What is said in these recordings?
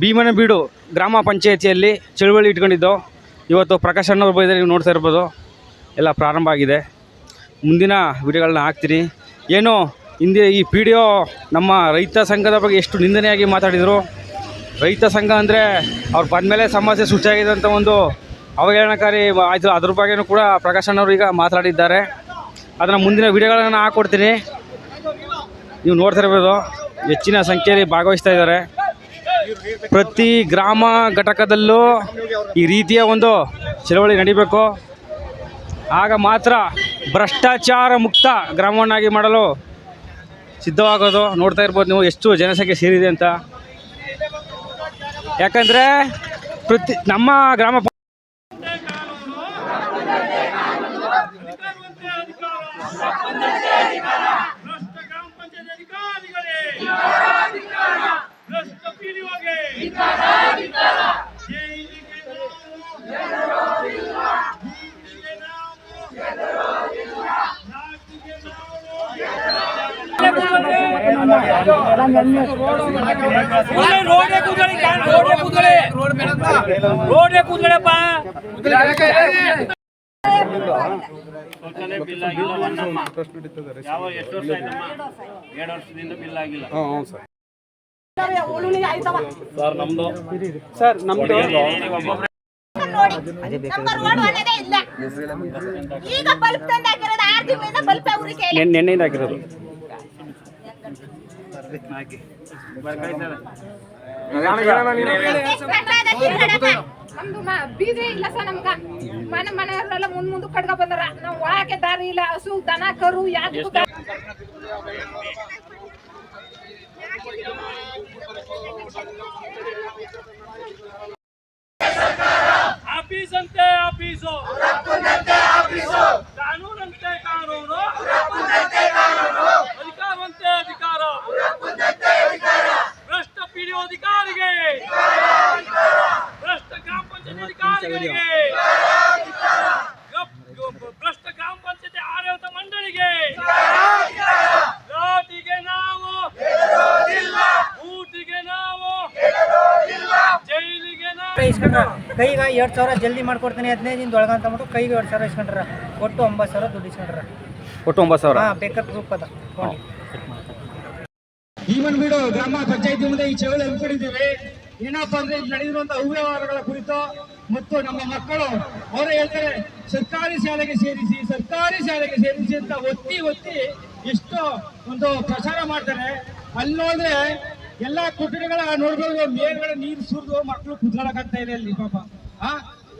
ಭೀಮನ ಬೀಡು ಗ್ರಾಮ ಪಂಚಾಯತಿಯಲ್ಲಿ ಚಳುವಳಿ ಇಟ್ಕೊಂಡಿದ್ದೋ, ಇವತ್ತು ಪ್ರಕಾಶ್ ಅಣ್ಣವ್ರು ಬೈದರೆ ನೀವು ನೋಡ್ತಾ ಇರ್ಬೋದು. ಎಲ್ಲ ಪ್ರಾರಂಭ ಆಗಿದೆ. ಮುಂದಿನ ವಿಡಿಯೋಗಳನ್ನ ಹಾಕ್ತೀನಿ. ಏನು, ಹಿಂದೆ ಈ ಪಿ ಡಿ ನಮ್ಮ ರೈತ ಸಂಘದ ಬಗ್ಗೆ ಎಷ್ಟು ನಿಂದನೆಯಾಗಿ ಮಾತಾಡಿದರು. ರೈತ ಸಂಘ ಅಂದರೆ ಅವ್ರು ಬಂದಮೇಲೆ ಸಮಸ್ಯೆ ಸೃಷ್ಟಿಯಾಗಿದೆ ಅಂತ ಒಂದು ಅವಹೇಳನಕಾರಿ ಆಯಿತು. ಅದ್ರ ಬಗ್ಗೆಯೂ ಕೂಡ ಪ್ರಕಾಶ್ ಅಣ್ಣವರು ಈಗ ಮಾತಾಡಿದ್ದಾರೆ. ಅದನ್ನು ಮುಂದಿನ ವಿಡಿಯೋಗಳನ್ನು ಹಾಕ್ಕೊಡ್ತೀನಿ ನೀವು ನೋಡ್ತಾ ಇರ್ಬೋದು. ಹೆಚ್ಚಿನ ಸಂಖ್ಯೆಯಲ್ಲಿ ಭಾಗವಹಿಸ್ತಾ ಇದ್ದಾರೆ. ಪ್ರತಿ ಗ್ರಾಮ ಘಟಕದಲ್ಲೂ ಈ ರೀತಿಯ ಒಂದು ಚಳವಳಿ ನಡಿಬೇಕು. ಆಗ ಮಾತ್ರ ಭ್ರಷ್ಟಾಚಾರ ಮುಕ್ತ ಗ್ರಾಮವನ್ನಾಗಿ ಮಾಡಲು ಸಿದ್ಧವಾಗೋದು. ನೋಡ್ತಾ ಇರ್ಬೋದು ನೀವು ಎಷ್ಟು ಜನಸಂಖ್ಯೆ ಸೇರಿದೆ ಅಂತ. ಯಾಕಂದರೆ ಪ್ರತಿ ನಮ್ಮ ಗ್ರಾಮ ಪ- ಭ್ರಷ್ಟ ಗ್ರಾಮ ಪಂಚಾಯತ್ ಅಧಿಕಾರಿಗಳೇ ಭ್ರಷ್ಟ ಪಿಡಿಒಗೆ ಜೈಲಿಗೆ ನಾವು ಬೂದಿಗೆ ನಾವು ನಾಟಿಗೆ ರೋಡೇ ಕೂತ್ಕೊಳ್ಳಪ್ಪ ಯಾವ ಎಷ್ಟು ವರ್ಷ ಆಯ್ತಮ್ಮ ಎರಡು ವರ್ಷದಿಂದ ಬಿಲ್ ಆಗಿಲ್ಲ ಸರ್ ನಮ್ಮದು ನಂಬರ್ ಒನ್ ಅನ್ನೋದೇ ಇಲ್ಲ ಈಗ ಬಲ್ಬ್ ತಂದು ಹಾಕಿರೋದು ತಿಂಗಳಿಂದ ಬಲ್ಬ್ ಉರಿಕೆ ಇಲ್ಲ ನೆನ್ನೆ ನೆನ್ನೆಯಿಂದ ಹಾಕಿರೋದು. ನಮ್ದು ಬೀದಿ ಇಲ್ಲ ಸರ್ ನಮ್ಗ ಮನೆ ಮನೆಯವರೆಲ್ಲ ಮುಂದ್ ಮುಂದೆ ಕಡ್ಗ ಬಂದಾರ ನಾವ್ ಒಳಕ್ಕೆ ದಾರಿ ಇಲ್ಲ ಹಸು ದನ ಕರು ಯಾಕೆ ಆಫೀಸ್ ಅಂತೆ ಆಫೀಸು. ಕಾನೂನಂತೆ ಕಾನೂನು. ಅಧಿಕಾರಿಗೆ. ಭ್ರಷ್ಟ ಗ್ರಾಮ ಪಂಚಾಯತಿ ಅಧಿಕಾರಿಗಳಿಗೆ ಭ್ರಷ್ಟ ಗ್ರಾಮ ಪಂಚಾಯತಿ ಆಡಳಿತ ಮಂಡಳಿಗೆ. ಲಾಟಿಗೆ ನಾವು ಊಟಿಗೆ ನಾವು ಜೈಲಿಗೆ ನಾವು. ಇಸ್ಕೊಂಡ್ರ. ಕೈಗೆ ಎರಡು ಸಾವಿರ ಜಲ್ದಿ ಮಾಡ್ಕೊಡ್ತೀನಿ ಹದಿನೈದು ದಿನದ ಒಳಗೆ ಅಂತ ಕೈಗೆ ಎರಡು ಸಾವಿರ ಇಸ್ಕೊಂಡ್ರ. ಒಟ್ಟು ಒಂಬತ್ತು ಸಾವಿರ ದುಡ್ಡು ಇಸ್ಕೊಂಡ್ರ. ಒಟ್ಟು ಒಂಬತ್ತು ಸಾವಿರ? ಹಾಂ ಗ್ರೂಪ್ ಅದ. ನೋಡಿ ಭೀಮನ್ಬೀಡು ಗ್ರಾಮ ಪಂಚಾಯತಿ ಮುಂದೆ ಈ ಚಳವಳಿ ಹಮ್ಮಿಕೊಂಡಿದ್ದೀವಿ ಏನಪ್ಪ ಅಂದ್ರೆ ಇಲ್ಲಿ ನಡೆದಿರುವಂತಹ ಅವ್ಯವಹಾರಗಳ ಕುರಿತು ಮತ್ತು ನಮ್ಮ ಮಕ್ಕಳು, ಅವರೇ ಹೇಳ್ತಾರೆ, ಸರ್ಕಾರಿ ಶಾಲೆಗೆ ಸೇರಿಸಿ, ಸರ್ಕಾರಿ ಶಾಲೆಗೆ ಸೇರಿಸಿ ಅಂತ ಒತ್ತಿ ಒತ್ತಿ ಎಷ್ಟು ಒಂದು ಪ್ರಚಾರ ಮಾಡ್ತಾರೆ. ಅಲ್ಲೋದ್ರೆ ಎಲ್ಲಾ ಕೊಠಡಿಗಳ ನೋಡ್ಬೋದು, ಮೇಲ್ಗಡೆ ನೀರು ಸುರಿದು ಮಕ್ಕಳು ಕುತ್ಕೊಳ್ಳೋಕ್ಕಾಗ್ತಾ ಇದೆ ಅಲ್ಲಿ ಪಾಪ. ಆ,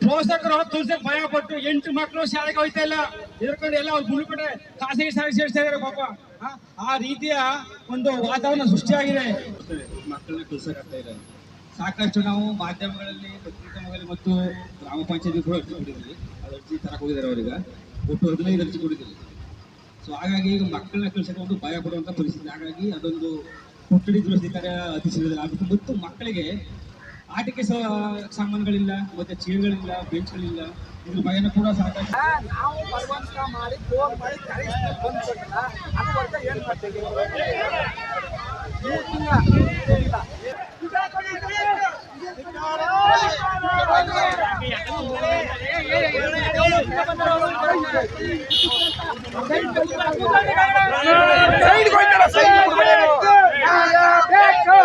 ಪೋಷಕರು ತುಳ್ಸಕ್ ಭಯ ಪಟ್ಟು ಎಂಟು ಮಕ್ಕಳು ಶಾಲೆಗೆ ಹೋಯ್ತಾ ಇಲ್ಲ. ಎದ್ಕೊಂಡು ಎಲ್ಲ ಗುಳ್ಕಡೆ ಖಾಸಗಿ ಸಾರಿಗೆ ಸೇರಿಸ್ತಾ ಇದಾರೆ ಪಾಪ. ಆ, ರೀತಿಯ ಒಂದು ವಾತಾವರಣ ಸೃಷ್ಟಿಯಾಗಿದೆ. ಮಕ್ಕಳನ್ನ ಕಳ್ಸಕ್ಕಾಗ್ತಾ ಇದೆ. ಸಾಕಷ್ಟು ನಾವು ಮಾಧ್ಯಮಗಳಲ್ಲಿ ಪತ್ರಿಕಾಗಳಲ್ಲಿ ಮತ್ತು ಗ್ರಾಮ ಪಂಚಾಯತಿ ಕೂಡ ಅರ್ಜಿ ಕೊಟ್ಟಿದ್ದೀವಿ. ಅದು ಅರ್ಜಿ ತರಕ್ಕೆ ಹೋಗಿದ್ದಾರೆ ಅವರೀಗ. ಒಟ್ಟು ಹದಿನೈದು ಅರ್ಜಿ ಕೊಟ್ಟಿದ್ದೀವಿ. ಸೊ ಹಾಗಾಗಿ ಈಗ ಮಕ್ಕಳನ್ನ ಕಳ್ಸಕ್ಕೆ ಒಂದು ಭಯ ಪಡುವಂಥ ಪರಿಸ್ಥಿತಿ. ಹಾಗಾಗಿ ಅದೊಂದು ಕೊಠಡಿ ದುರಸ್ತಿ ಕಾರ್ಯ ಅತಿ ಶೀಘ್ರದಲ್ಲಿ ಆಗಬೇಕು. ಮತ್ತು ಮಕ್ಕಳಿಗೆ ಆಟಿಕೆ ಸಾಮಾನುಗಳಿಲ್ಲ ಮತ್ತೆ ಚೇರ್ಗಳಿಲ್ಲ ಬೆಂಚ್ಗಳಿಲ್ಲ. ಇದ್ರ ಭಯನೂ ಕೂಡ ಸಾಕಷ್ಟು ನಾವು ಬಲವಂತ ಮಾಡಿ ಫೋನ್ ಮಾಡಿ ಏನ್ ಮಾಡ್ತೀವಿ ನಾಯನ ಬೇಕು.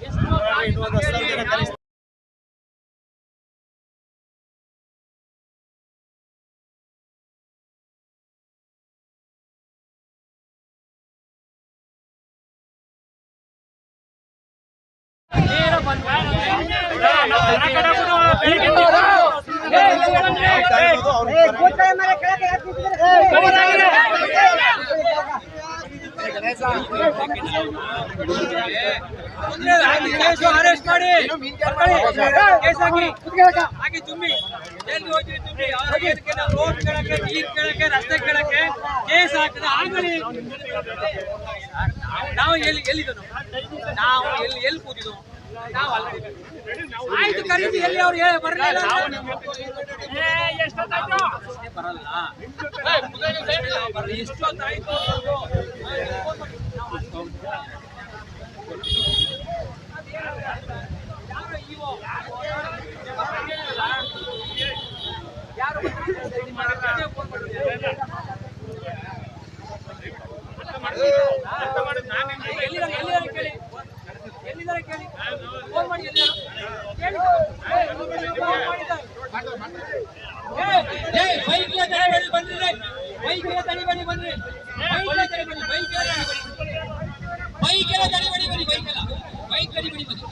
ಎಷ್ಟು ಕಾದು ಇರೋದಸ್ತರೆ ಅರೆಸ್ಟ್ ಮಾಡಿ ಹಾಗೆ ತುಂಬಿ ಎಲ್ಲಿ ಹೋಗಿ ತುಂಬಿ ರೋಡ್ ಕೇಳಕ್ಕೆ ನೀರ್ ಕೇಳಕ್ಕೆ ರಸ್ತೆ ಕೇಳಕ್ಕೆ ಕೇಸ್ ಹಾಕಿದ ಆಗಲಿ ನಾವು ಎಲ್ಲಿ ಎಲ್ಲಿದ್ದು ನಾವು ಎಲ್ಲಿ ಎಲ್ಲಿ ಕೂತಿದ್ದು ಆಯ್ತು ಕರೀತಿ ಎಲ್ಲಿ ಅವ್ರು ಹೇಳಿ ಬರಲಿಲ್ಲ ಬರಲ್ಲ ಎಷ್ಟೊತ್ತಾಯ್ತು ಎಲ್ಲಿದ್ದಾರೆ ಎಲ್ಲಿದ್ದಾರೆ ಕೇಳಿ ಎಲ್ಲಿದ್ದಾರೆ ಕೇಳಿ ಫೋನ್ ಮಾಡಿ ಎಲ್ಲಿದ್ದಾರೆ ಕೇಳಿ ಫೋನ್ ಮಾಡಿದ್ದಾರೆ ಏ ಬೈಕ್ ತಡಿಬೇಡಿ ಬನ್ರಿ ಬೈಕ್ ತಡಿಬೇಡಿ ಬನ್ರಿ ಬೈಕ್ ತಡಿಬೇಡಿ ಬೈಕ್ ಬೈಕ್ ಎಲ್ಲ ತಡಿಬೇಡಿ ಬನ್ನಿ ಬೈಕ್ ಎಲ್ಲ ಬೈಕ್ ತಡಿಬೇಡಿ ಬನ್ನಿ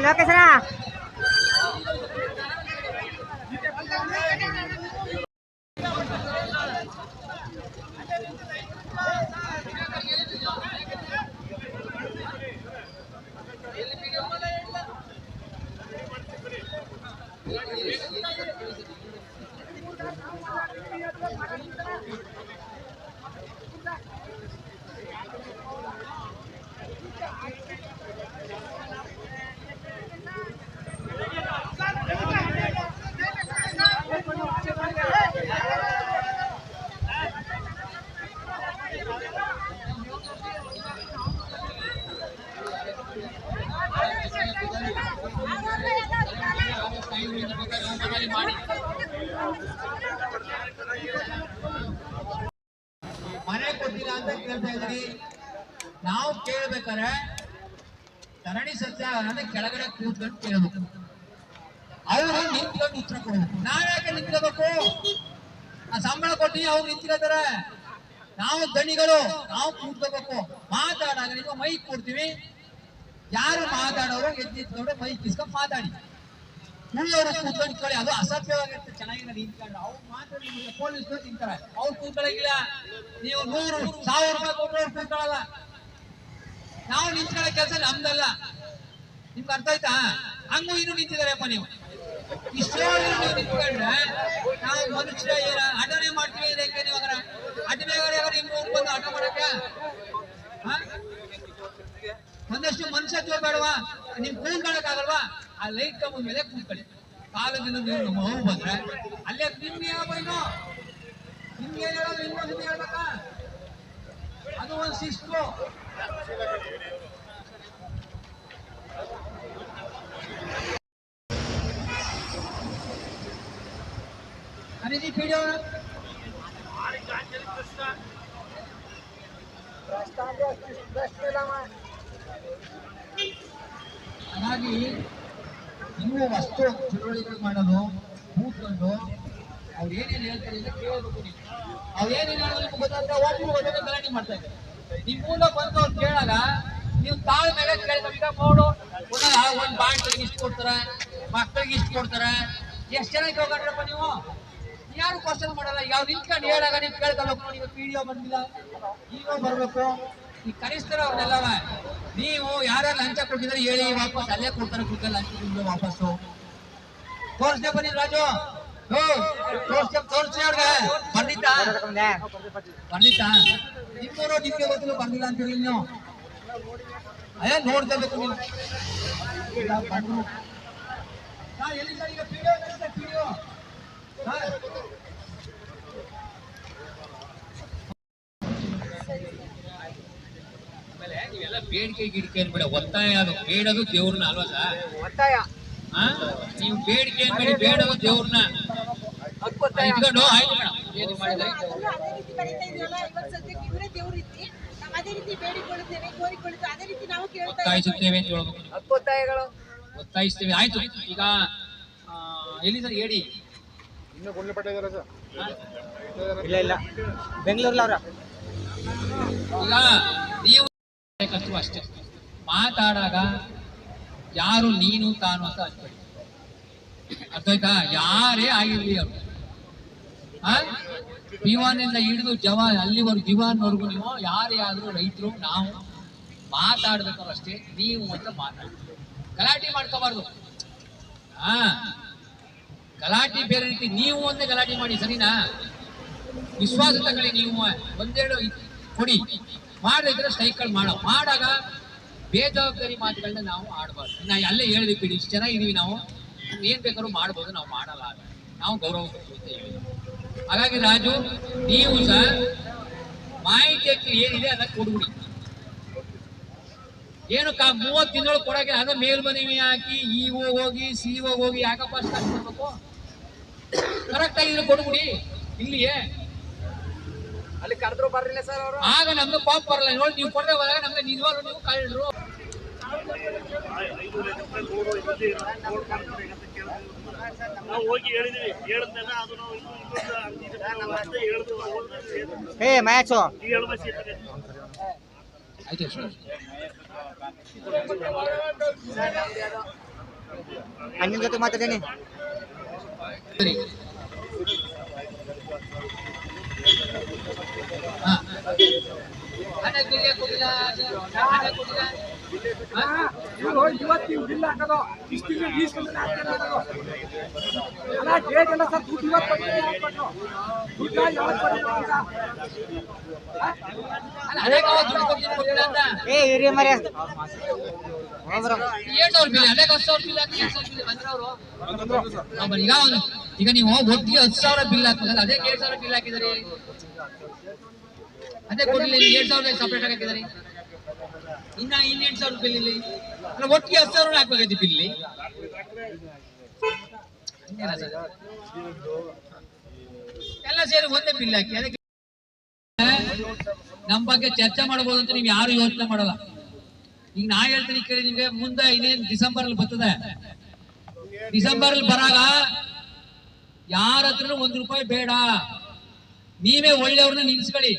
ಲೋಕೇಶನ ಮನೆ ಕೊಟ್ಟಿಲ್ಲ ಅಂತ ಕೇಳ್ತಾ ಇದ್ರಿ ನಾವು ಕೇಳ್ಬೇಕಾರೆ ಧರಣಿ ಸತ್ಯಾಗ್ರಹ ಕೆಳಗಡೆ ಕೂತ್ಕೊಂಡು ಕೇಳಬೇಕು. ಅವರು ನಿಂತ್ಕೊಂಡು ಉತ್ತರ ಕೊಡ್ಬೇಕು. ನಾವ್ಯಾಕೆ ನಿಂತ್ಕೋಬೇಕು? ಆ ಸಂಬಳ ಕೊಟ್ಟಿವಿ ಅವ್ರು ನಿಂತ್ಕೋತಾರೆ. ನಾವು ಧನಿಗಳು ನಾವು ಕೂತ್ಕೋಬೇಕು. ಮಾತಾಡಾಗ ಮೈಕ್ ಕೊಡ್ತೀವಿ. ಯಾರು ಮಾತಾಡೋರು ಎದ್ದು ಮೈಕ್ ಇಸ್ಕೊಂಡು ಮಾತಾಡಿ. ಉಳ್ಳವರು ಕೂತ್ಕೊಂಡು ಅದು ಅಸಭ್ಯವಾಗಿರುತ್ತೆ ಚೆನ್ನಾಗಿರೋ ನಿಂತ್ಕೊಂಡು ಅವ್ರು ಮಾತ್ರ ನಿಮಗೆ ಪೊಲೀಸ್ ತಿಂತಾರೆ. ಅವ್ರು ಕೂತ್ಕೊಳ್ಳೋಗಿಲ್ಲ. ನೀವು ನೂರು, ಸಾವಿರ ರೂಪಾಯಿ ಕೊಟ್ಟರು ಅವ್ರು ನಾವು ನಿಂತ್ಕೊಳ್ಳೋ ಕೆಲಸ ನಮ್ದಲ್ಲ. ನಿಮ್ಗೆ ಅರ್ಥ ಆಯ್ತಾ? ಹಂಗೂ ಇನ್ನು ನಿಂತಿದಾರೆಪ್ಪ ನೀವು. ಇಷ್ಟೇ ನೀವು ನಿಂತ್ಕೊಂಡ್ರೆ ನಾವು ಮನುಷ್ಯ ಏನ ಅಟನೆ ಮಾಡ್ತೀವಿ ಹೆಂಗೆ ನೀವು ಅಗರ ಅಟನೆ ನಿಮ್ಗೆ ಬಂದು ಆಟ ಮಾಡಕ್ಕೆ? ಒಂದಷ್ಟು ಮನುಷ್ಯತ್ವ ಬೇಡವಾ? ನಿಮ್ ಕೂತ್ಕೊಳಕ್ ಆಗಲ್ವಾ ಆ ಲೈಟ್ ಕಂಬದ ಮೇಲೆ ಕೂತ್ಕೊಳ್ಳಿ. ಕಾಲದಿಂದ ನೀವು ನಮ್ಮ ಹೋಗಿ ಬಂದ್ರೆ ಅಲ್ಲೇ ನಿಮ್ಗೆ ಇನ್ನು ನಿಮ್ಗೆ ಏನ್ ಹೇಳೋದು? ಇನ್ನೊಂದು ಹೇಳ್ಬೇಕಾ? ಅದು ಒಂದು ಶಿಸ್ತು. ಅನಿಜಿ ವಿಡಿಯೋ ಹಾಗಾಗಿ ನೀವು ಅಷ್ಟು ಚಳುವಳಿಗಳು ಮಾಡೋದು, ಕೂತ್ಕೊಂಡು ಅವ್ರು ಏನೇನು ಹೇಳ್ತಾರೆ ಅಂತ ಕೇಳಬೇಕು ನೀವು. ಅವ್ರು ಏನೇನು ಹೇಳೋದು ನಿಮ್ಗೆ ಗೊತ್ತಾದ್ರೆ ಒಬ್ಬರು ಒಂದನೇ ಗಲಾಟೆ ಮಾಡ್ತಾ ಇದ್ದಾರೆ. ನೀವು ಮೂಲ ಬಂದು ಅವ್ರು ಕೇಳಾಗ ನೀವು ತಾಳ್ಮೆಗೆ ಮೇಲೆ ಈಗ ನೋಡು, ಒಂದು ಬಾಂಡ್ಗಳಿಗೆ ಇಷ್ಟು ಕೊಡ್ತಾರೆ, ಮಕ್ಕಳಿಗೆ ಇಷ್ಟು ಕೊಡ್ತಾರೆ. ಎಷ್ಟು ಜನ ಹೋಗ್ರಪ್ಪ ನೀವು? ಯಾರು ಕ್ವಶನ್ ಮಾಡಲ್ಲ? ಯಾವ ನಿಂತ್ಕೊಂಡು ಹೇಳಾಗ ನೀವು ಕೇಳ್ಕೊಬೇಕು ಪಿ ಡಿ ವಿಡಿಯೋ ಬಂದಿಲ್ಲ. ಈಗ ಬರ್ಬೇಕು. ಈ ಕರೆಸ್ತಾರೆ ಅವ್ರನ್ನೆಲ್ಲವ ನೀವು ಯಾರ್ಯಾರು ಲಂಚ ಕೊಟ್ಟಿದ್ರೆ ಹೇಳಿ, ವಾಪಸ್ ಅಲ್ಲೇ ಕೊಡ್ತಾರೆ ಕೂತ್ಕೊಂಡು ಲಂಚ ತಿಂದು ವಾಪಸ್ಸು. ತೋರಿಸ್ದೆ ಬನ್ನಿ ರಾಜು. ತೋರಿಸ್ದೆ ತೋರಿಸಿ ಅವ್ರಿಗೆ. ಬಂದಿತ್ತಾ? ಬಂದಿತ್ತಾ? ನಿಮ್ಮವರು ನಿಮ್ಗೆ ಗೊತ್ತಿಲ್ಲ ಬಂದಿಲ್ಲ ಅಂತ ಹೇಳಿ ನೀವು. ಅಯ್ಯ, ನೋಡ್ತಾ ನೀವು. ಎಲ್ಲಿ ಸರ್ ಈಗ ವಿಡಿಯೋ ವಿಡಿಯೋ ಸರ್ ಬೇಡಿಕೆ ಗಿಡಿಕೆ ಅನ್ಬೇಡ ಒತ್ತಾಯ ಅದು. ಬೇಡದು ದೇವ್ರನ್ನ ಅಲ್ವಾ ಸರ್ ಒತ್ತಾಯ. ಆ? ನೀವು ಬೇಡಿಕೆ ಅನ್ಬೇಡಿ ಬೇಡದು ದೇವ್ರನ್ನ. ಇಟ್ಕೊಂಡು ಆಯ್ತು ಒತ್ತಾಯಿಸುತ್ತೇವೆ ಅಂತ ಹೇಳ್ಬೇಕು. ಒತ್ತಾಯಿಸ್ತೇವೆ ಆಯ್ತು. ಈಗ ಎಲ್ಲಿ ಸರ್? ಹೇಳಿ ಇಲ್ಲ ಇಲ್ಲ. ಬೆಂಗಳೂರ್ಲವ್ರ ಈಗ ನೀವು ಕಾರ್ಯಕರ್ತರು ಅಷ್ಟೇ. ಮಾತಾಡಾಗ ಯಾರು ನೀನು, ತಾನು ಅಂತ ಅನ್ಬೇಡಿ. ಅರ್ಥ ಆಯ್ತಾ ಯಾರೇ ಆಗಿರ್ಲಿ ಅವರು. ದಿವಾನಿಂದ ಹಿಡಿದು ಜವಾನ್ ಅಲ್ಲಿವರೆಗೂ ದಿವಾನ್ವರೆಗೂ ನೀವು ಯಾರೇ ಆದ್ರೂ ರೈತರು, ನಾವು ಮಾತಾಡ್ಬೇಕಾದ್ರೆ ಅಷ್ಟೇ, ನೀವು ಅಂತ ಮಾತಾಡಿ ಗಲಾಟೆ ಮಾಡ್ಕೋಬಾರ್ದು. ಹಾ ಗಲಾಟೆ ಬೇರೆ ರೀತಿ ನೀವು ಒಂದೇ ಗಲಾಟೆ ಮಾಡಿ, ಸರಿನಾ? ವಿಶ್ವಾಸ ತಗೊಳ್ಳಿ ನೀವು, ಒಂದೆರಡು ಕೊಡಿ. ಮಾಡಿದ್ರೆ ಸೈಕಲ್ ಮಾಡೋ ಮಾಡಾಗ ಬೇಜವಾಬ್ದಾರಿ ಮಾತುಗಳನ್ನ ನಾವು ಆಡಬಾರ್ದು. ನಾ ಅಲ್ಲೇ ಹೇಳಿದ್ವಿ ಬಿಡಿ ಇಷ್ಟು ಜನ ಇದೀವಿ ನಾವು. ಏನ್ ಬೇಕಾದ್ರೂ ಮಾಡ್ಬೋದು, ನಾವು ಮಾಡಲ್ಲ. ನಾವು ಗೌರವ ಕೊಡ್ತೀವಿ ಹಾಗಾಗಿ ರಾಜು, ನೀವು ಸಹ ಮಾಹಿತಿ ಏನಿದೆ ಅದಕ್ಕೆ ಕೊಡ್ಬಿಡಿ. ಏನು ಕಾ ಮೂವತ್ತು ತಿಂಗಳು ಕೊಡಕ್ಕೆ ಅದ ಮೇಲ್ಮನವಿ ಹಾಕಿ ಇ ಹೋಗಿ ಸಿ ಹೋಗಿ ಯಾಕಪ್ಪ ಅಷ್ಟು ಕಷ್ಟ ಪಡ್ಬೇಕು ಕರೆಕ್ಟ್ ಆಗಿದ್ರೆ ಕೊಡ್ಬಿಡಿ. ಇಲ್ಲಿಯೇ. ಅಲ್ಲಿ ಕರೆದ್ರು ಬರ್ಲಿಲ್ಲ ಸರ್ ಅವರು. ಆಗ ನಮ್ದು ಪಾಪ ಬರಲ್ಲ. ನೋಡಿ ನೀವು ಕೊಡದೆ ಹೋದಾಗ ನಮ್ಗೆ ನಿಜವಾಗ್ಲೂ ನೀವು ಕಳ್ಳರು ನಾವು ಹೋಗಿ ಹೇಳಿದೀವಿ. ಹೇಳಿದ್ನಲ್ಲ ಅದು ನಾವು ಇನ್ನೊಂದು ಏ ಮ್ಯಾಚು. ಆಯ್ತು ಸರ್ ಅಣ್ಣನ ಜೊತೆ ಮಾತಾಡೇನಿ ಸರಿ ಹಾ. ಹಣ ಬಿಲ್ಲೆ ಕೊಟ್ಟಿಲ್ಲ, ಹಣ ಕೊಟ್ಟಿಲ್ಲ. ಹಾ? ಇವತ್ತು ಬಿಲ್ ಹಾಕೋದು ಇಷ್ಟು ಇಷ್ಟು ಅಲ್ಲ ಡೇಟ್ ಎಲ್ಲ ಸರ್ ದುಡ್ಡು ಇವತ್ತು ಕೊಟ್ಟು. ಯಾವತ್ತು. ಏ ಹಿರಿಯ ಮರ್ಯ. ಈಗ ನೀವು ಒಟ್ಟಿಗೆ ಹತ್ತು ಸಾವಿರ ಬಿಲ್ ಹಾಕ್ಬೇಕಲ್ಲ ಅದೇ ಏಳು ಸಾವಿರ ಬಿಲ್ ಹಾಕಿದ್ರಿ ಅದೇ ಇಲ್ಲಿ ಏಳ್ ಸಾವಿರ ಸಪರೇಟ್ ಆಗಿ ಹಾಕಿದ್ರಿ ಇನ್ನ ಎಂಟು ಸಾವಿರ ಬಿಲ್ ಇಲ್ಲಿ ಅಲ್ಲ, ಒಟ್ಟಿಗೆ ಹತ್ತು ಸಾವಿರ ಹಾಕ್ಬೇಕಾಯ್ತು ಬಿಲ್ಲಿ ಎಲ್ಲ ಸೇರಿ ಒಂದೇ ಬಿಲ್ ಹಾಕಿ. ಅದಕ್ಕೆ ನಮ್ಮ ಬಗ್ಗೆ ಚರ್ಚೆ ಮಾಡಬಹುದು ಅಂತ ನೀವು ಯಾರು ಯೋಚನೆ ಮಾಡಲ್ಲ. ಈಗ ನಾ ಹೇಳ್ತೀನಿ ಕೇಳಿ ನಿಮ್ಗೆ, ಮುಂದೆ ಇನ್ನೇನ್ ಡಿಸೆಂಬರ್ ಅಲ್ಲಿ ಬರ್ತದೆ. ಡಿಸೆಂಬರ್ ಅಲ್ಲಿ ಬರಾಗ ಯಾರ ಹತ್ರನು ಒಂದ್ ರೂಪಾಯಿ ಬೇಡ. ನೀವೇ ಒಳ್ಳೆಯವ್ರನ್ನ ನಿಲ್ಸ್ಕೊಳ್ಳಿ.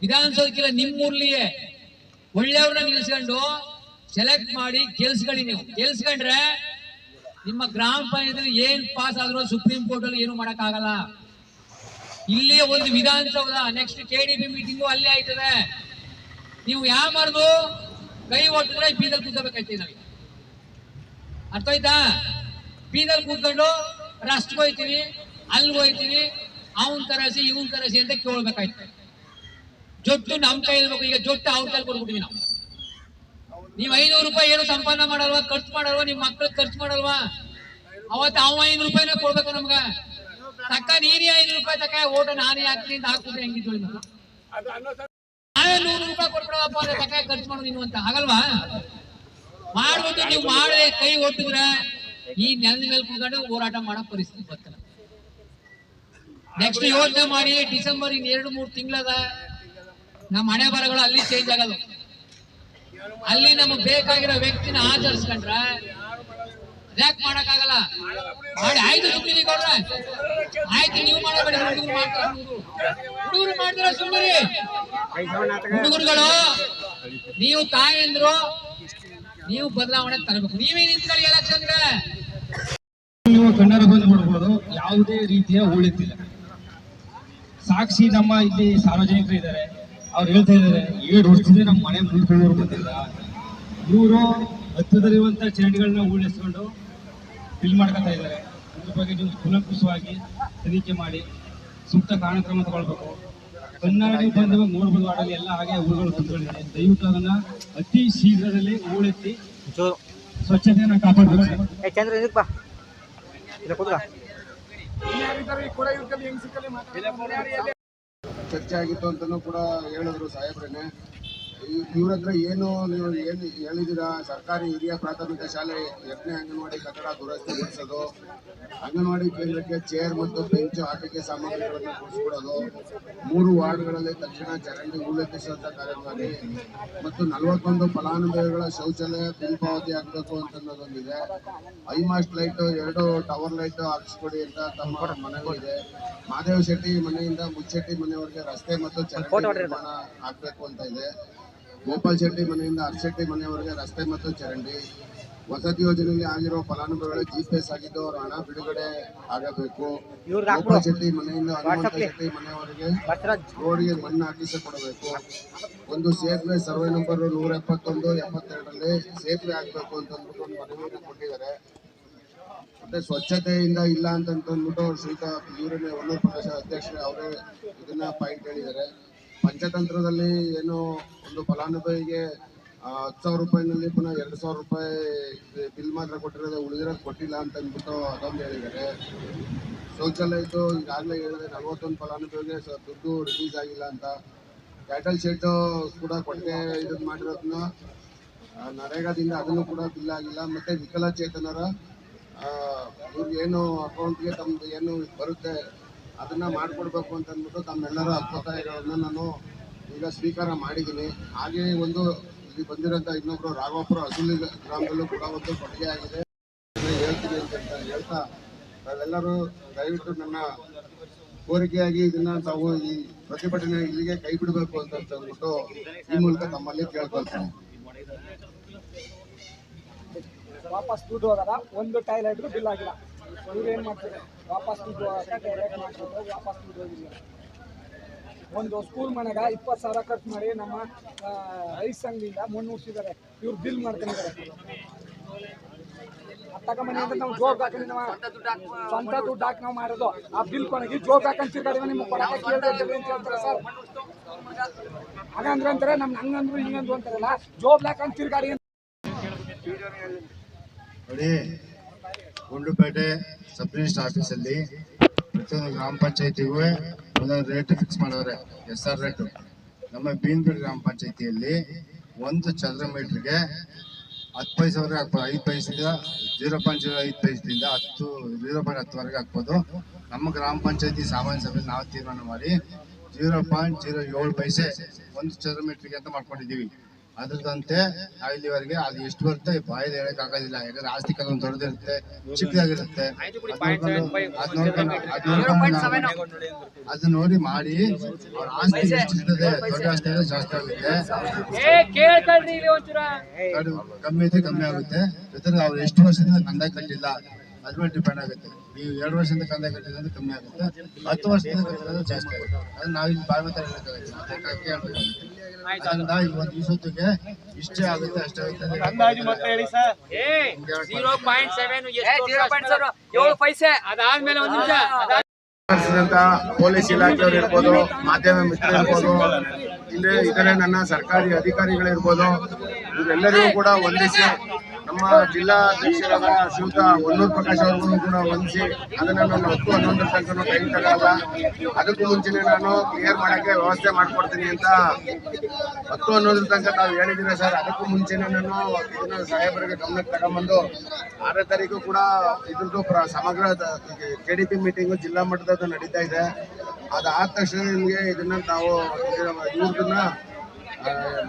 ವಿಧಾನಸೌಧಕ್ಕಿಲ್ಲ ನಿಮ್ಮೂರ್ಲಿಯೇ. ಒಳ್ಳೆಯವ್ರನ್ನ ನಿಲ್ಸ್ಕೊಂಡು ಸೆಲೆಕ್ಟ್ ಮಾಡಿ ಗೆಲ್ಸ್ಕೊಳ್ಳಿ ನೀವು. ಗೆಲ್ಸ್ಕೊಂಡ್ರೆ ನಿಮ್ಮ ಗ್ರಾಮ ಪಂಚಾಯತ್ ಏನ್ ಪಾಸ್ ಆದ್ರೂ ಸುಪ್ರೀಂ ಕೋರ್ಟ್ ಅಲ್ಲಿ ಏನು ಮಾಡಕ್ ಆಗಲ್ಲ ಇಲ್ಲಿಯೇ ಒಂದು Vidhana Soudha next K D B meeting ಅಲ್ಲೇ ಆಯ್ತದೆ. ನೀವು ಯಾವ ಮಾಡುದು? ಕೈ ಒಟ್ಟಿದ್ರೆ ಬೀದಲ್ ಕೂತ್ಕೋಬೇಕಾಯ್ತು ನಮಗೆ. ಅರ್ಥ ಆಯ್ತಾ ಬೀದಲ್ ಕೂತ್ಕೊಂಡು ರಸ್ಟ್ಗೆ ಹೋಯ್ತೀವಿ ಅಲ್ಲಿ ಹೋಯ್ತೀವಿ ಅವನ್ ಕರೆಸಿ, ಇವನ್ ಕರೆಸಿ ಅಂತ ಕೇಳ್ಬೇಕಾಯ್ತು. ಜೊಟ್ಟು ನಮ್ ಕೈ ಇರ್ಬೇಕು ಈಗ ಜೊಟ್ಟು ಅವ್ರ ಕೈ ಕೊಡ್ಬಿಟ್ಟಿವಿ ನಾವು. ನೀವ್ ಐನೂರು ರೂಪಾಯಿ ಏನು ಸಂಪಾದನೆ ಮಾಡಲ್ವಾ, ಖರ್ಚು ಮಾಡಲ್ವಾ, ನಿಮ್ ಮಕ್ಳಿಗೆ ಖರ್ಚು ಮಾಡಲ್ವಾ? ಅವತ್ತು ಅವ ಐನೂರು ರೂಪಾಯಿನ ಕೊಡ್ಬೇಕು ನಮ್ಗ. ತಕ್ಕ ನೀನೇ ಐನೂರು ರೂಪಾಯಿ ತಕ್ಕ, ಓಟ ನಾನೇ ಹಾಕ್ತೀನಿ ಅಂತ ಹಾಕ್ಬಿಟ್ರೆ ಹೆಂಗಿ? ನಾವೇ ನೂರು ರೂಪಾಯಿ ಕೊಟ್ಬಿಡಪ್ಪ ಅಂದ್ರೆ ತಕ್ಕ ಖರ್ಚು ಮಾಡೋದು ನೀವು ಅಂತ. ಆಗಲ್ವಾ ಮಾಡ್ಬಿಟ್ಟು ನೀವು ಮಾಡದೆ ಕೈ ಒಟ್ಟಿದ್ರೆ ಈ ನೆಲದ ಮೇಲೆ ಕುತ್ಕೊಂಡು ಹೋರಾಟ ಮಾಡೋ ಪರಿಸ್ಥಿತಿ ಬರ್ತದೆ. ನೆಕ್ಸ್ಟ್ ಯೋಚನೆ ಮಾಡಿ ಡಿಸೆಂಬರ್ ಇನ್ ಎರಡು ಮೂರು ತಿಂಗಳದ ನಮ್ಮ ಹಣೆ ಬರಗಳು ಅಲ್ಲಿ ಚೇಂಜ್ ಆಗೋದು. ಅಲ್ಲಿ ನಮಗ್ ಬೇಕಾಗಿರೋ ವ್ಯಕ್ತಿನ ಆಚರಿಸ್ಕೊಂಡ್ರ ಯಾಕೆ ಮಾಡಕ್ಕಾಗಲ್ಲ. ಮಾಡಿ ಆಯ್ತು ಸುಮ್ಮನೆ ಕೊಡ್ರೆ ಆಯ್ತು, ನೀವು ಮಾಡಬೇಡಿ ಹುಡುಗರು ಹುಡುಗರು. ಮಾಡಿದ್ರ ಸುಮ್ಮನೆ. ಹುಡುಗರುಗಳು, ನೀವು ತಾಯಂದ್ರು, ನೀವು ಬದಲಾವಣೆ ತರಬೇಕು. ನೀವೇ ನಿಂತ್ಕೊಳ್ಳಿ ಎಲೆಕ್ಷನ್ಗೆ ನೀವು ಕನ್ನಡ ಬಂದ್ ಮಾಡ್ಬೋದು, ಯಾವುದೇ ರೀತಿಯ ಉಳಿತಿಲ್ಲ ಸಾಕ್ಷಿ ನಮ್ಮ ಇಲ್ಲಿ ಸಾರ್ವಜನಿಕರು ಇದ್ದಾರೆ. ಅವ್ರು ಹೇಳ್ತಾ ಇದ್ದಾರೆ ಏಳು ವರ್ಷದಿಂದ ನಮ್ಮ ಮನೆ ಮುಂದ್ಕೊಂಡು ಗೊತ್ತಿಲ್ಲ ಇವರು ಹತ್ತದಲ್ಲಿರುವಂಥ ಚರಂಡಿಗಳನ್ನ ಉಳಿಸ್ಕೊಂಡು ಫಿಲ್ ಮಾಡ್ಕೊತಾ ಇದ್ದಾರೆ. ಇದ್ರ ಬಗ್ಗೆ ನೀವು ಕುಲಂಕುಷವಾಗಿ ತನಿಖೆ ಮಾಡಿ ಸೂಕ್ತ ಕಾರ್ಯಕ್ರಮ ಕ್ರಮ ತಗೊಳ್ಬೇಕು. ಕನ್ನಡ ಬಂದ ಮೂರು ನೋಡ್ಬೋದು ಆಡಲ್ಲಿ ಎಲ್ಲ ಹಾಗೆ ಊರುಗಳು ಕುತ್ಕೊಂಡಿದೆ ದಯವಿಟ್ಟು ಅದನ್ನ ಅತಿ ಶೀಘ್ರದಲ್ಲಿ ಊಳೆತ್ತಿ ಸ್ವಚ್ಛತೆಯನ್ನು ಕಾಪಾಡಬೇಕು ಚರ್ಚೆ ಆಗಿತ್ತು ಅಂತಲೂ ಕೂಡ ಹೇಳಿದ್ರು ಸಾಹೇಬ್ರೇನೆ. ಇವ್ರ ಹತ್ರ ಏನು ನೀವು ಏನು ಹೇಳಿದ್ದೀರಾ ಸರ್ಕಾರಿ ಹಿರಿಯ ಪ್ರಾಥಮಿಕ ಶಾಲೆ ಎರಡನೇ ಅಂಗನವಾಡಿ ಕಟ್ಟಡ ದುರಸ್ತಿಗೊಳಿಸೋದು ಅಂಗನವಾಡಿ ಕೇಂದ್ರಕ್ಕೆ ಚೇರ್ ಮತ್ತು ಬೆಂಚ್ ಆಟಿಕೆ ಸಾಮಗ್ರಿಗಳನ್ನು ಕೊಡಿಸ್ಕೊಡೋದು ಮೂರು ವಾರ್ಡ್ಗಳಲ್ಲಿ ತಕ್ಷಣ ಚರಂಡಿ ಉಲ್ಲೇಖಿಸುವಂತ ಕಾರ್ಯಕ್ರಮ ಮತ್ತು ನಲವತ್ತೊಂದು ಫಲಾನುಭವಿಗಳ ಶೌಚಾಲಯ ಬಿಲ್ ಪಾವತಿ ಆಗಬೇಕು ಅಂತ ಐ ಮಾಸ್ಟ್ ಲೈಟ್, ಎರಡು ಟವರ್ ಲೈಟ್ ಹಾಕಿಸ್ಕೊಡಿ ಅಂತ ತಮ್ಮ ಮನವಿ ಇದೆ. ಶೆಟ್ಟಿ ಮನೆಯಿಂದ ಮುಚ್ಚೆಟ್ಟಿ ಮನೆಯವರಿಗೆ ರಸ್ತೆ ಮತ್ತು ಚರಂಡಿ ನಿರ್ಮಾಣ ಅಂತ ಇದೆ. ಗೋಪಾಲ್ ಶೆಟ್ಟಿ ಮನೆಯಿಂದ ಅರ್ಶೆಟ್ಟಿ ಮನೆಯವರೆಗೆ ರಸ್ತೆ ಮತ್ತು ಚರಂಡಿ. ವಸತಿ ಯೋಜನೆಯಲ್ಲಿ ಆಗಿರೋ ಫಲಾನುಭವಿಗಳ ಜಿಪಿಎಸ್ ಆಗಿದ್ದು ಅವರ ಹಣ ಬಿಡುಗಡೆ ಆಗಬೇಕು. ಗೋಪಾಲ್ ಶೆಟ್ಟಿ ಮನೆಯಿಂದ ಹನುಮಂತ ಶೆಟ್ಟಿ ಮನೆಯವರೆಗೆ ರೋಡ್ಗೆ ಮಣ್ಣು ಹಾಕಿಸಿಕೊಡಬೇಕು ಒಂದು ಸೇತುವೆ ಸರ್ವೆ ನಂಬರ್ ನೂರ ಎಪ್ಪತ್ತೊಂದು ಎಪ್ಪತ್ತೆರಡರಲ್ಲಿ ಸೇತುವೆ ಆಗಬೇಕು ಅಂತ ಅಂದ್ಬಿಟ್ಟು ಒಂದು ಮನವಿಯನ್ನು ಕೊಟ್ಟಿದ್ದಾರೆ. ಮತ್ತೆ ಸ್ವಚ್ಛತೆಯಿಂದ ಇಲ್ಲ ಅಂತಂದ್ಬಿಟ್ಟು ಶ್ರೀಕಾ ಯೂರಿನ ಇವರನ್ನೇ ಒನ್ನೂರು ಪ್ರದೇಶ ಅಧ್ಯಕ್ಷರೇ ಅವರೇ ಇದನ್ನ ಪಾಯಿಂಟ್ ಹೇಳಿದ್ದಾರೆ. ಪಂಚತಂತ್ರದಲ್ಲಿ ಏನು ಒಂದು ಫಲಾನುಭವಿಗೆ ಹತ್ತು ಸಾವಿರ ರೂಪಾಯಿನಲ್ಲಿ ಪುನಃ ಎರಡು ಸಾವಿರ ರೂಪಾಯಿ ಬಿಲ್ ಮಾತ್ರ ಕೊಟ್ಟಿರೋದು ಉಳಿದಿರೋದು ಕೊಟ್ಟಿಲ್ಲ ಅಂತ ಅಂದ್ಬಿಟ್ಟು ಅದೊಂದು ಹೇಳಿದ್ದಾರೆ. ಶೌಚಾಲಯದ್ದು ಈಗಾಗಲೇ ಹೇಳಿದ್ರೆ ನಲವತ್ತೊಂದು ಫಲಾನುಭವಿಗೆ ದುಡ್ಡು ರಿಲೀಸ್ ಆಗಿಲ್ಲ ಅಂತ. ಕ್ಯಾಟಲ್ ಶೆಡ್ ಕೂಡ ಕೊಟ್ಟೆ ಇದು ಮಾಡಿರೋದನ್ನ ನರೇಗಾದಿಂದ ಅದನ್ನು ಕೂಡ ಬಿಲ್ ಆಗಿಲ್ಲ. ಮತ್ತೆ ವಿಕಲಚೇತನರ ಇವ್ರಿಗೇನು ಅಕೌಂಟ್ಗೆ ತಮ್ಮದು ಏನು ಬರುತ್ತೆ? ಅದನ್ನ ಮಾಡಿಕೊಡ್ಬೇಕು ಅಂತ ಅಂದ್ಬಿಟ್ಟು ತಮ್ಮೆಲ್ಲರ ಅಭಿಪ್ರಾಯಗಳನ್ನು ನಾನು ಈಗ ಸ್ವೀಕಾರ ಮಾಡಿದ್ದೀನಿ. ಹಾಗೆಯೇ ಒಂದು ಇಲ್ಲಿ ಬಂದಿರೋಂಥ ಇನ್ನೊಬ್ರು ರಾಘವಪುರ ಅಸುಲಿ ಗ್ರಾಮದಲ್ಲೂ ಕೂಡ ಒಂದು ಕೊಡುಗೆ ಆಗಿದೆ. ಹೇಳ್ತೀನಿ ಅಂತ ಹೇಳ್ತಾ ತಾವೆಲ್ಲರೂ ದಯವಿಟ್ಟು ನನ್ನ ಕೋರಿಕೆಯಾಗಿ ಇದನ್ನ ತಾವು ಈ ಪ್ರತಿಭಟನೆ ಇಲ್ಲಿಗೆ ಕೈ ಬಿಡಬೇಕು ಅಂತ ಅಂದ್ಬಿಟ್ಟು ಈ ಮೂಲಕ ತಮ್ಮಲ್ಲಿ ಕೇಳ್ಕೊಳ್ತೀನಿ. ವಾಪಸ್ ದುಡ್ಡು ಒಂದು ಟೈಲೈಟ್ ಬಿಲ್ ಆಗಿಲ್ಲ. ಇವ್ರು ಏನ್ ಮಾಡ್ತಾರೆ ವಾಪಸ್ ವಾಪಸ್ ಒಂದು ಸ್ಕೂಲ್ ಮನೆಗ ಇಪ್ಪತ್ತು ಸಾವಿರ ಖರ್ಚು ಮಾಡಿ ನಮ್ಮ ರೈಸ್ ಅಂಗಡಿಯಿಂದ ಮಣ್ಣು ಉಡ್ಸಿದ್ದಾರೆ. ಇವ್ರು ಬಿಲ್ ಮಾಡ್ಕೊಂಡಿದ್ದಾರೆ. ತಗೊಂಬನ್ನಿ ಅಂತ ನಾವು ಜೋಗ್ ಹಾಕಿ ನಾವು ಸ್ವಂತ ದುಡ್ಡು ಹಾಕಿ ನಾವು ಮಾಡೋದು ಆ ಬಿಲ್ ಕೊನೆಗೆ ಜೋಗ್ ಹಾಕೊಂಡು ತಿರ್ಗಾಡಿ ನಿಮ್ಗೆ ಕೊಡಕ್ಕೆ ಅಂತ ಹೇಳ್ತಾರೆ ಸರ್. ಹಾಗಂದ್ರೆ ಅಂತಾರೆ, ನಮ್ಗೆ ಹಂಗಂದ್ರು ಹಿಂಗಂದ್ರು ಅಂತಾರಲ್ಲ. ಜೋಬ್ ಹಾಕೊಂಡು ತಿರ್ಗಾಡಿ ನೋಡಿ ಗುಂಡ್ಲುಪೇಟೆ ಸಬ್ ರಿಜಿಸ್ಟರ್ ಆಫೀಸಲ್ಲಿ ಪ್ರತಿಯೊಂದು ಗ್ರಾಮ ಪಂಚಾಯತಿಗೂ ಒಂದೊಂದು ರೇಟ್ ಫಿಕ್ಸ್ ಮಾಡವ್ರೆ ಎಸ್ ಆರ್ ರೇಟ್ ನಮ್ಮ ಬೀನ್ಬೀಡ್ ಗ್ರಾಮ ಪಂಚಾಯತಿಯಲ್ಲಿ ಒಂದು ಚದರ ಮೀಟ್ರಿಗೆ ಹತ್ತು ಪೈಸೆವರೆಗೆ ಹಾಕ್ಬೋದು. ಐದು ಪೈಸೆಯಿಂದ ಜೀರೋ ಪಾಯಿಂಟ್ ಜೀರೋ ಐದು ಪೈಸದಿಂದ ಹತ್ತು ಜೀರೋ ಪಾಯಿಂಟ್ ಹತ್ತುವರೆಗೆ ಹಾಕ್ಬೋದು. ನಮ್ಮ ಗ್ರಾಮ ಪಂಚಾಯತಿ ಸಾಮಾನ್ಯ ಸಭೆಯಲ್ಲಿ ನಾವು ತೀರ್ಮಾನ ಮಾಡಿ ಜೀರೋ ಪಾಯಿಂಟ್ ಜೀರೋ ಏಳು ಪೈಸೆ ಒಂದು ಚದರ ಮೀಟ್ರಿಗೆ ಅಂತ ಮಾಡ್ಕೊಂಡಿದ್ದೀವಿ. ಅದ್ರದಂತೆ ನಾವು ಇಲ್ಲಿವರೆಗೆ ಅದು ಎಷ್ಟು ಬರುತ್ತೆ ಬಾಯಲ್ಲಿ ಹೇಳಕ್ ಆಗೋದಿಲ್ಲ. ಯಾಕಂದ್ರೆ ಆಸ್ತಿ ಕೆಲವೊಂದು ದೊಡ್ಡದಿರುತ್ತೆ ಚಿಕ್ಕದಾಗಿರುತ್ತೆ ಅದನ್ನ ನೋಡಿ ಮಾಡಿ. ಅವ್ರ ಆಸ್ತಿ ಎಷ್ಟಿರ್ತದೆ ದೊಡ್ಡ ಆಸ್ತಿ ಆದ್ರೆ ಜಾಸ್ತಿ ಆಗುತ್ತೆ. ಕಮ್ಮಿ ಇದ್ರೆ ಕಮ್ಮಿ ಆಗುತ್ತೆ. ಜೊತೆ ಅವ್ರು ಎಷ್ಟು ವರ್ಷದಿಂದ ಕಂದಾಯ ಕಟ್ಟಿಲ್ಲ. ಅದ್ರ ಮೇಲೆ ಡಿಪೆಂಡ್ ಆಗುತ್ತೆ. ನೀವು ಎರಡು ವರ್ಷದಿಂದ ಕಂದಾಯ ಕಟ್ಟಿದ್ರೆ ಕಮ್ಮಿ ಆಗುತ್ತೆ. ಹತ್ತು ವರ್ಷದಿಂದ ಕಟ್ಟಿದ್ರೆ ಜಾಸ್ತಿ ಆಗುತ್ತೆ. ಅದನ್ನ ನಾವು ಇಲ್ಲಿ ಬಾಯಿ ಮಾತ್ರ ಹೇಳಕ್ಕಾಗುತ್ತೆ ಅದರಿಂದ ಇವತ್ತು ಈ ಸುತ್ತಿಗೆ ಇಷ್ಟೇ ಆಗುತ್ತೆ ಅಷ್ಟೇ ಆಗುತ್ತೆ ಒಂದ್ ಪೊಲೀಸ್ ಇಲಾಖೆಯವರು ಇರ್ಬೋದು ಮಾಧ್ಯಮ ಮಿತ್ರ ಇರ್ಬೋದು ಇಲ್ಲೇ ಇತರೆ ನನ್ನ ಸರ್ಕಾರಿ ಅಧಿಕಾರಿಗಳಿರ್ಬೋದು ಇವರೆಲ್ಲರಿಗೂ ಕೂಡ ವಂದಿಸಿ ನಮ್ಮ ಜಿಲ್ಲಾ ಅಧ್ಯಕ್ಷರಾದ ಶ್ರೀಯುತ ಹೊನ್ನೂರು ಪ್ರಕಾಶ್ ಅವ್ರಿಗೂ ಕೂಡ ವಂದಿಸಿ ಅದನ್ನ ನಾನು ಹತ್ತು ಹನ್ನೊಂದು ತನಕ ಕೈ ತಗೊಳ್ಳಲ್ಲ ಅದಕ್ಕೂ ಮುಂಚೆನೆ ನಾನು ಕ್ಲಿಯರ್ ಮಾಡಕ್ಕೆ ವ್ಯವಸ್ಥೆ ಮಾಡಿಕೊಡ್ತೀನಿ ಅಂತ ಹತ್ತು ಹನ್ನೊಂದರ ತನಕ ತಾವು ಹೇಳಿದ್ದೀರ ಸರ್. ಅದಕ್ಕೂ ಮುಂಚೆನೆ ನಾನು ಇದನ್ನ ಸಾಹೇಬರಿಗೆ ಗಮನಕ್ಕೆ ತಗೊಂಬಂದು ಆರನೇ ತಾರೀಕು ಕೂಡ ಇದ್ರದ್ದು ಪ್ರ ಸಮಗ್ರ ಕೆ ಡಿ ಪಿ ಮೀಟಿಂಗು ಜಿಲ್ಲಾ ಮಟ್ಟದ ನಡೀತಾ ಇದೆ. ಅದಾದ ತಕ್ಷಣ ನಿಮಗೆ ಇದನ್ನ ನಾವು ಇವ್ರದನ್ನ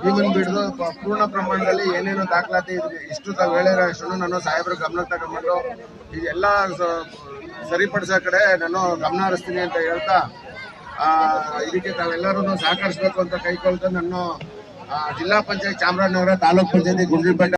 ಭೀಮನ್ ಬಿಡ್ದು ಪೂರ್ಣ ಪ್ರಮಾಣದಲ್ಲಿ ಏನೇನು ದಾಖಲಾತಿ ಇಷ್ಟು ತಾವು ಹೇಳಿರೋ ಅಷ್ಟು ನಾನು ಸಾಹೇಬ್ರ ಗಮನಕ್ಕೆ ತಗೊಂಡ್ಬಂದು ಇದೆಲ್ಲ ಸರಿಪಡಿಸೋ ಕಡೆ ನಾನು ಗಮನ ಹರಿಸ್ತೀನಿ ಅಂತ ಹೇಳ್ತಾ ಆ, ಇದಕ್ಕೆ ತಾವೆಲ್ಲರೂ ಸಹಕರಿಸಬೇಕು ಅಂತ ಕೈಕೊಳ್ತಾ ನಾನು ಜಿಲ್ಲಾ ಪಂಚಾಯತ್ ಚಾಮರಾಜನಗರ ತಾಲೂಕ್ ಪಂಚಾಯತಿ ಗುಂಡ್ಲುಪೇಟೆ